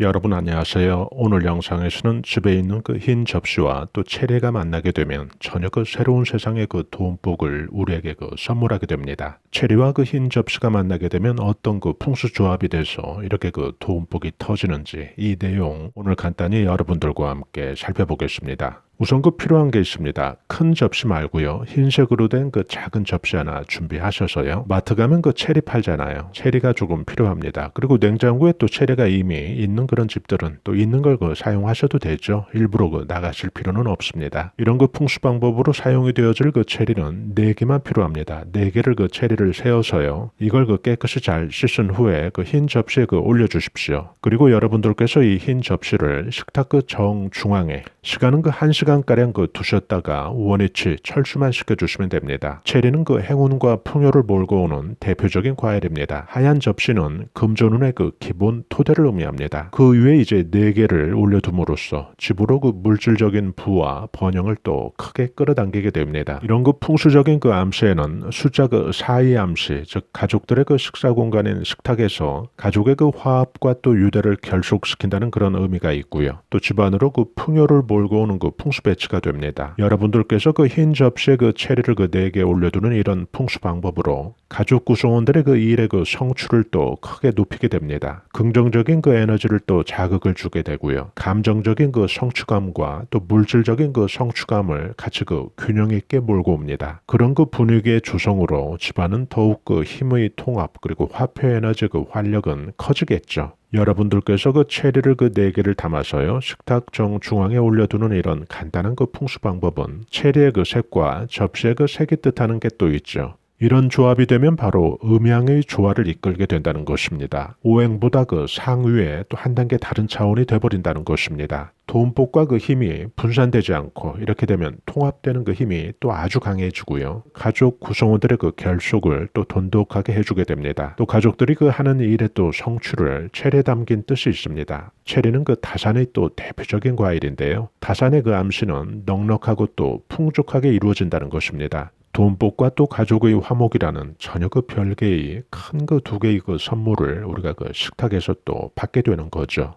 여러분 안녕하세요. 오늘 영상에서는 집에 있는 그 흰 접시와 또 체리가 만나게 되면 전혀 그 새로운 세상의 그 돈복을 우리에게 그 선물하게 됩니다. 체리와 그 흰 접시가 만나게 되면 어떤 그 풍수 조합이 돼서 이렇게 그 돈복이 터지는지 이 내용 오늘 간단히 여러분들과 함께 살펴보겠습니다. 우선 그 필요한 게 있습니다. 큰 접시 말고요. 흰색으로 된 그 작은 접시 하나 준비하셔서요. 마트 가면 그 체리 팔잖아요. 체리가 조금 필요합니다. 그리고 냉장고에 또 체리가 이미 있는 그런 집들은 또 있는 걸 그 사용하셔도 되죠. 일부러 그 나가실 필요는 없습니다. 이런 그 풍수 방법으로 사용이 되어질 그 체리는 4개만 필요합니다. 4개를 그 체리를 세워서요. 이걸 그 깨끗이 잘 씻은 후에 그 흰 접시에 그 올려주십시오. 그리고 여러분들께서 이 흰 접시를 식탁 그 정중앙에 시간은 그 1시간가량 그 두셨다가 원위치 철수만 시켜주시면 됩니다. 체리는 그 행운과 풍요를 몰고 오는 대표적인 과일입니다. 하얀 접시는 금전운의 그 기본 토대를 의미합니다. 그 위에 이제 네 개를 올려둠으로써 집으로 그 물질적인 부와 번영을 또 크게 끌어당기게 됩니다. 이런 그 풍수적인 그 암시에는 숫자 그 사이 암시, 즉 가족들의 그 식사 공간인 식탁에서 가족의 그 화합과 또 유대를 결속시킨다는 그런 의미가 있고요. 또 집안으로 그 풍요를 몰고 오는 그 풍수 배치가 됩니다. 여러분들께서 그 흰 접시에 그 체리를 그 네 개 올려두는 이런 풍수 방법으로 가족 구성원들의 그 일의 그 성취를 또 크게 높이게 됩니다. 긍정적인 그 에너지를 또 자극을 주게 되고요. 감정적인 그 성취감과 또 물질적인 그 성취감을 같이 그 균형 있게 몰고 옵니다. 그런 그 분위기의 조성으로 집안은 더욱 그 힘의 통합 그리고 화폐 에너지 그 활력은 커지겠죠. 여러분들께서 그 체리를 그 네 개를 담아서요 식탁 정 중앙에 올려두는 이런 간단한 그 풍수 방법은 체리의 그 색과 접시의 그 색이 뜻하는 게 또 있죠. 이런 조합이 되면 바로 음양의 조화를 이끌게 된다는 것입니다. 오행보다 그 상위에 또 한 단계 다른 차원이 돼버린다는 것입니다. 돈복과 그 힘이 분산되지 않고 이렇게 되면 통합되는 그 힘이 또 아주 강해지고요. 가족 구성원들의 그 결속을 또 돈독하게 해주게 됩니다. 또 가족들이 그 하는 일의 또 성취를 체리에 담긴 뜻이 있습니다. 체리는 그 다산의 또 대표적인 과일인데요. 다산의 그 암시는 넉넉하고 또 풍족하게 이루어진다는 것입니다. 돈복과 또 가족의 화목이라는 전혀 그 별개의 큰 그 두 개의 그 선물을 우리가 그 식탁에서 또 받게 되는 거죠.